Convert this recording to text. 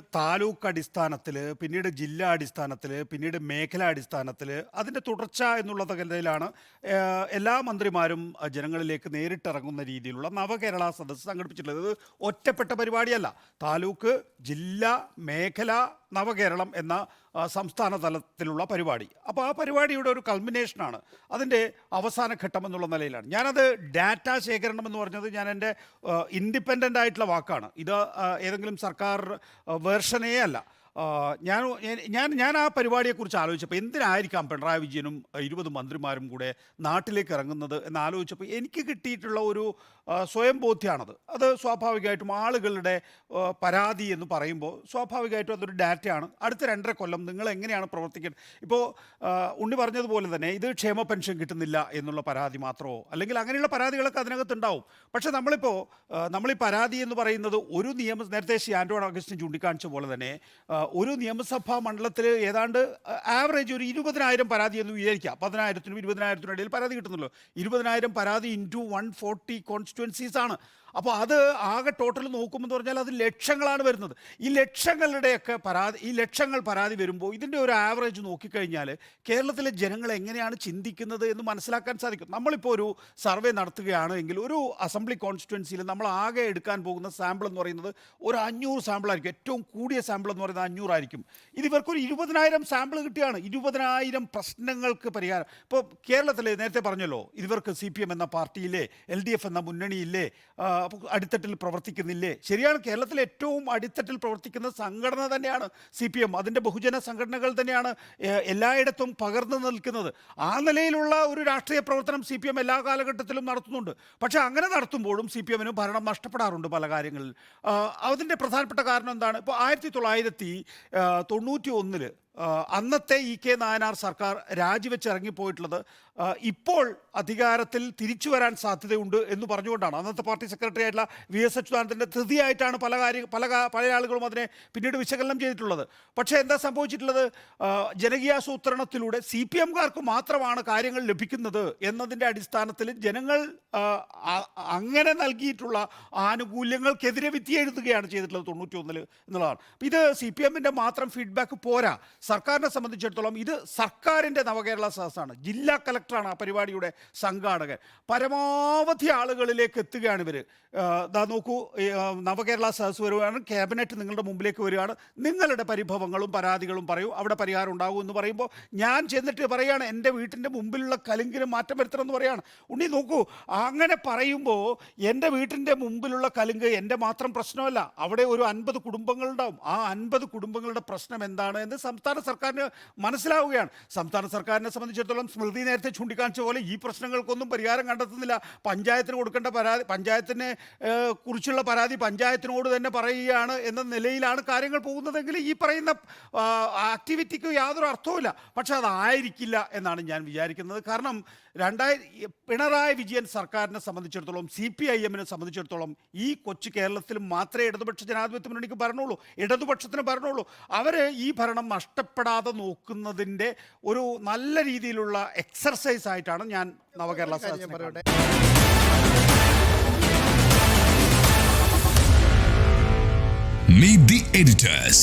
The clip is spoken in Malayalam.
താലൂക്ക് അടിസ്ഥാനത്തിൽ പിന്നീട് ജില്ലാ അടിസ്ഥാനത്തിൽ പിന്നീട് മേഖലാ അടിസ്ഥാനത്തിൽ അതിന്റെ തുടർച്ച എന്നുള്ള നിലയിലാണ് എല്ലാ മന്ത്രിമാരും ജനങ്ങളിലേക്ക് നേരിട്ടിറങ്ങുന്ന രീതിയിലുള്ള നവകേരള സദസ്സ് സംഘടിപ്പിച്ചിട്ടുള്ളത്. ഇത് ഒറ്റപ്പെട്ട പരിപാടിയല്ല. താലൂക്ക് ജില്ല മേഖല നവകേരളം എന്ന സംസ്ഥാന തലത്തിലുള്ള പരിപാടി. അപ്പോൾ ആ പരിപാടിയുടെ ഒരു കൾമിനേഷനാണ് അതിന്റെ അവസാന ഘട്ടം എന്നുള്ള നിലയിലാണ്. ഞാനത് ഡാറ്റ ശേഖരണം എന്ന് പറഞ്ഞത് ഞാൻ എന്റെ ഇൻഡിപെൻഡന്റ് ആയിട്ടുള്ള വാക്കാണ്. ഇത് ഏതെങ്കിലും സർക്കാർ വേർഷനേ അല്ല. ഞാൻ ഞാൻ ഞാൻ ആ പരിപാടിയെക്കുറിച്ച് ആലോചിച്ചപ്പോൾ എന്തിനായിരിക്കാം പിണറായി വിജയനും ഇരുപത് മന്ത്രിമാരും കൂടെ നാട്ടിലേക്ക് ഇറങ്ങുന്നത് എന്ന് ആലോചിച്ചപ്പോൾ എനിക്ക് കിട്ടിയിട്ടുള്ള ഒരു സ്വയം ബോധ്യമാണത് അത് സ്വാഭാവികമായിട്ടും ആളുകളുടെ പരാതി എന്ന് പറയുമ്പോൾ സ്വാഭാവികമായിട്ടും അതൊരു ഡാറ്റയാണ്. അടുത്ത രണ്ടര കൊല്ലം നിങ്ങൾ എങ്ങനെയാണ് പ്രവർത്തിക്കുന്നത് ഇപ്പോൾ ഉണ്ണി പറഞ്ഞതുപോലെ തന്നെ ഇത് ക്ഷേമ പെൻഷൻ കിട്ടുന്നില്ല എന്നുള്ള പരാതി മാത്രമോ? അല്ലെങ്കിൽ അങ്ങനെയുള്ള പരാതികളൊക്കെ അതിനകത്തുണ്ടാവും. പക്ഷേ നമ്മളിപ്പോൾ നമ്മൾ ഈ പരാതി എന്ന് പറയുന്നത് ഒരു നിയമ നേരത്തെ ശ്രീ ആൻഡ്രോ അഗസ്റ്റിൻ ചൂണ്ടിക്കാണിച്ച പോലെ തന്നെ ഒരു നിയമസഭാ മണ്ഡലത്തിൽ ഏതാണ്ട് ആവറേജ് ഒരു ഇരുപതിനായിരം പരാതി എന്ന് വിചാരിക്കാം. പതിനായിരത്തിനും ഇരുപതിനായിരത്തിനും ഇടയിൽ പരാതി കിട്ടുന്നല്ലോ ഇരുപതിനായിരം പരാതി ഇന്റു വൺ ഫോർട്ടി കോൺസ്റ്റിറ്റുവൻസീസ് ആണ്. അപ്പോൾ അത് ആകെ ടോട്ടൽ നോക്കുമ്പോൾ പറഞ്ഞാൽ അത് ലക്ഷങ്ങളാണ് വരുന്നത്. ഈ ലക്ഷങ്ങളുടെയൊക്കെ പരാതി ഈ ലക്ഷങ്ങൾ പരാതി വരുമ്പോൾ ഇതിന്റെ ഒരു ആവറേജ് നോക്കിക്കഴിഞ്ഞാൽ കേരളത്തിലെ ജനങ്ങൾ എങ്ങനെയാണ് ചിന്തിക്കുന്നത് എന്ന് മനസ്സിലാക്കാൻ സാധിക്കും. നമ്മളിപ്പോൾ ഒരു സർവേ നടത്തുകയാണ് എങ്കിൽ ഒരു അസംബ്ലി കോൺസ്റ്റിറ്റ്യുവൻസിയിൽ നമ്മൾ ആകെ എടുക്കാൻ പോകുന്ന സാമ്പിൾ എന്ന് പറയുന്നത് ഒരു അഞ്ഞൂറ് സാമ്പിളായിരിക്കും ഏറ്റവും കൂടിയ സാമ്പിൾ എന്ന് പറയുന്നത് അഞ്ഞൂറായിരിക്കും ഇത് ഇവർക്കൊരു ഇരുപതിനായിരം സാമ്പിൾ കിട്ടിയാണ് ഇരുപതിനായിരം പ്രശ്നങ്ങൾക്ക് പരിഹാരം. ഇപ്പോൾ കേരളത്തിലെ നേരത്തെ പറഞ്ഞല്ലോ ഇവർക്ക് സി പി എം എന്ന പാർട്ടിയിലെ എൽ ഡി എഫ് എന്ന അപ്പോൾ അടിത്തട്ടിൽ പ്രവർത്തിക്കുന്നില്ലേ? ശരിയാണ് കേരളത്തിൽ ഏറ്റവും അടിത്തട്ടിൽ പ്രവർത്തിക്കുന്ന സംഘടന തന്നെയാണ് സി പി എം അതിന്റെ ബഹുജന സംഘടനകൾ തന്നെയാണ് എല്ലായിടത്തും പകർന്നു നിൽക്കുന്നത്. ആ നിലയിലുള്ള ഒരു രാഷ്ട്രീയ പ്രവർത്തനം സി പി എം എല്ലാ കാലഘട്ടത്തിലും നടത്തുന്നുണ്ട്. പക്ഷേ അങ്ങനെ നടത്തുമ്പോഴും സി പി എമ്മിന് ഭരണം നഷ്ടപ്പെടാറുണ്ട് പല കാര്യങ്ങളിൽ. അതിന്റെ പ്രധാനപ്പെട്ട കാരണം എന്താണ്? ഇപ്പോൾ ആയിരത്തി തൊള്ളായിരത്തി തൊണ്ണൂറ്റി ഒന്നിൽ ആ, അന്നത്തെ ഇ കെ നായനാർ സർക്കാർ രാജിവെച്ചിറങ്ങിപ്പോയിട്ടുള്ളത് ഇപ്പോൾ അധികാരത്തിൽ തിരിച്ചു വരാൻ സാധ്യതയുണ്ട് എന്ന് പറഞ്ഞുകൊണ്ടാണ്. അന്നത്തെ പാർട്ടി സെക്രട്ടറി ആയിട്ടുള്ള വി എസ് അച്യുതാനന്ദന്റെ ധൃതിയായിട്ടാണ് പല കാര്യ പല പല ആളുകളും അതിനെ പിന്നീട് വിശകലനം ചെയ്തിട്ടുള്ളത്. പക്ഷേ എന്താ സംഭവിച്ചിട്ടുള്ളത്? ജനകീയാസൂത്രണത്തിലൂടെ സി പി എംകാർക്ക് മാത്രമാണ് കാര്യങ്ങൾ ലഭിക്കുന്നത് എന്നതിന്റെ അടിസ്ഥാനത്തിൽ ജനങ്ങൾ അങ്ങനെ നൽകിയിട്ടുള്ള ആനുകൂല്യങ്ങൾക്കെതിരെ വിധി എഴുതുകയാണ് ചെയ്തിട്ടുള്ളത് തൊണ്ണൂറ്റി ഒന്നിൽ എന്നുള്ളതാണ്. ഇത് സി പി എമ്മിന്റെ മാത്രം ഫീഡ്ബാക്ക് പോരാ. സർക്കാരിനെ സംബന്ധിച്ചിടത്തോളം ഇത് സർക്കാരിന്റെ നവകേരള സദസ്സാണ്. ജില്ലാ കലക്ടറാണ് ആ പരിപാടിയുടെ സംഘാടകൻ. പരമാവധി ആളുകളിലേക്ക് എത്തുകയാണ് ഇവർ ദാ നോക്കൂ നവകേരള സദസ്സ് വരുവാണ് ക്യാബിനറ്റ് നിങ്ങളുടെ മുമ്പിലേക്ക് വരികയാണ് നിങ്ങളുടെ പരിഭവങ്ങളും പരാതികളും പറയൂ അവിടെ പരിഹാരം ഉണ്ടാകും എന്ന് പറയുമ്പോൾ ഞാൻ ചെന്നിട്ട് പറയുകയാണ് എന്റെ വീട്ടിന്റെ മുമ്പിലുള്ള കലുങ്കിന് മാറ്റം വരുത്തണമെന്ന് പറയുകയാണ് ഉണ്ണി നോക്കൂ അങ്ങനെ പറയുമ്പോൾ എന്റെ വീട്ടിന്റെ മുമ്പിലുള്ള കലുങ്ക് എന്റെ മാത്രം പ്രശ്നമല്ല അവിടെ ഒരു അൻപത് കുടുംബങ്ങളുണ്ടാവും. ആ അൻപത് കുടുംബങ്ങളുടെ പ്രശ്നം എന്താണ് എന്ന് സംസ്ഥാന സർക്കാരിന് മനസ്സിലാവുകയാണ്. സംസ്ഥാന സർക്കാരിനെ സംബന്ധിച്ചിടത്തോളം സ്മൃതി നേരത്തെ ചൂണ്ടിക്കാണിച്ച പോലെ ഈ പ്രശ്നങ്ങൾക്കൊന്നും പരിഹാരം കണ്ടെത്തുന്നില്ല. പഞ്ചായത്തിന് കൊടുക്കേണ്ട പരാതി പഞ്ചായത്തിനെ കുറിച്ചുള്ള പരാതി പഞ്ചായത്തിനോട് തന്നെ പറയുകയാണ് എന്ന നിലയിലാണ് കാര്യങ്ങൾ പോകുന്നതെങ്കിൽ ഈ പറയുന്ന ആക്ടിവിറ്റിക്ക് യാതൊരു അർത്ഥവുമില്ല. പക്ഷെ അതായിരിക്കില്ല എന്നാണ് ഞാൻ വിചാരിക്കുന്നത്. കാരണം രണ്ടായിരം പിണറായി വിജയൻ സർക്കാരിനെ സംബന്ധിച്ചിടത്തോളം സി പി ഐ എമ്മിനെ സംബന്ധിച്ചിടത്തോളം ഈ കൊച്ചു കേരളത്തിൽ മാത്രമേ ഇടതുപക്ഷ ജനാധിപത്യ മുന്നണിക്ക് ഭരണമുള്ളൂ ഇടതുപക്ഷത്തിന് ഭരണമുള്ളൂ അവർ ഈ ഭരണം നഷ്ടപ്പെടാതെ നോക്കുന്നതിന്റെ ഒരു നല്ല രീതിയിലുള്ള എക്സർസൈസ് ആയിട്ടാണ് ഞാൻ നവകേരള സദസ്സിനെ കാണുന്നത്. Meet the editors.